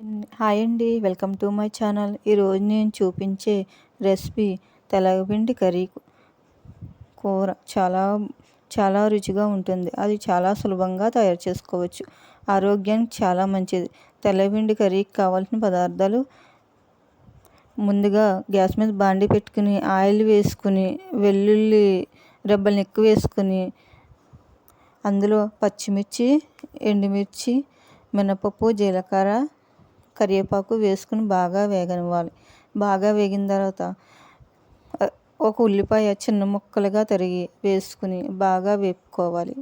Hi అండి welcome to my channel. ఈరోజు నేను చూపించే రెసిపీ తెలగపిండి కర్రీ కూర. చాలా చాలా రుచిగా ఉంటుంది. అది చాలా సులభంగా తయారు చేసుకోవచ్చు. ఆరోగ్యానికి చాలా మంచిది. తెల్లపిండి కర్రీకి కావాల్సిన పదార్థాలు ముందుగా గ్యాస్ మీద బాండి పెట్టుకుని ఆయిల్ వేసుకుని వెల్లుల్లి రెబ్బల్ని ఎక్కువ వేసుకుని అందులో పచ్చిమిర్చి ఎండుమిర్చి మినపప్పు జీలకర్ర కరివేపాకు వేసుకుని బాగా వేగనివ్వాలి. బాగా వేగిన తర్వాత ఒక ఉల్లిపాయ చిన్న ముక్కలుగా తరిగి వేసుకుని బాగా వేపుకోవాలి.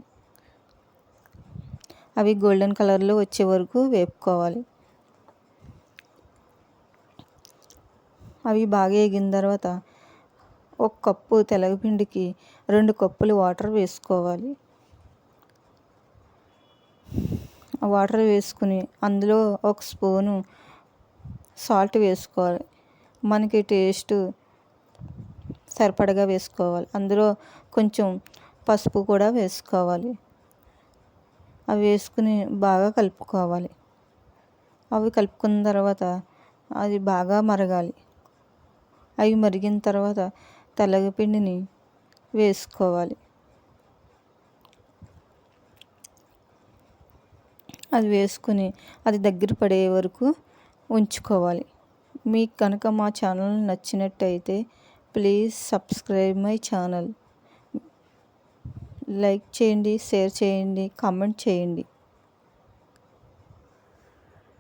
అవి గోల్డెన్ కలర్లో వచ్చే వరకు వేపుకోవాలి. అవి బాగా వేగిన తర్వాత ఒక కప్పు తెలగపిండికి రెండు కప్పులు వాటర్ వేసుకోవాలి. వాటర్ వేసుకుని అందులో ఒక స్పూను సాల్ట్ వేసుకోవాలి. మనకి టేస్ట్ సరిపడగా వేసుకోవాలి. అందులో కొంచెం పసుపు కూడా వేసుకోవాలి. అవి వేసుకుని బాగా కలుపుకోవాలి. అవి కలుపుకున్న తర్వాత అది బాగా మరగాలి. అవి మరిగిన తర్వాత తెల్లగపిండిని వేసుకోవాలి. అది వేసుకుని అది దగ్గర పడే వరకు ఉంచుకోవాలి. మీకు కనుక మా ఛానల్ నచ్చినట్టయితే please subscribe my channel. Like చేయండి షేర్ చేయండి కామెంట్ చేయండి.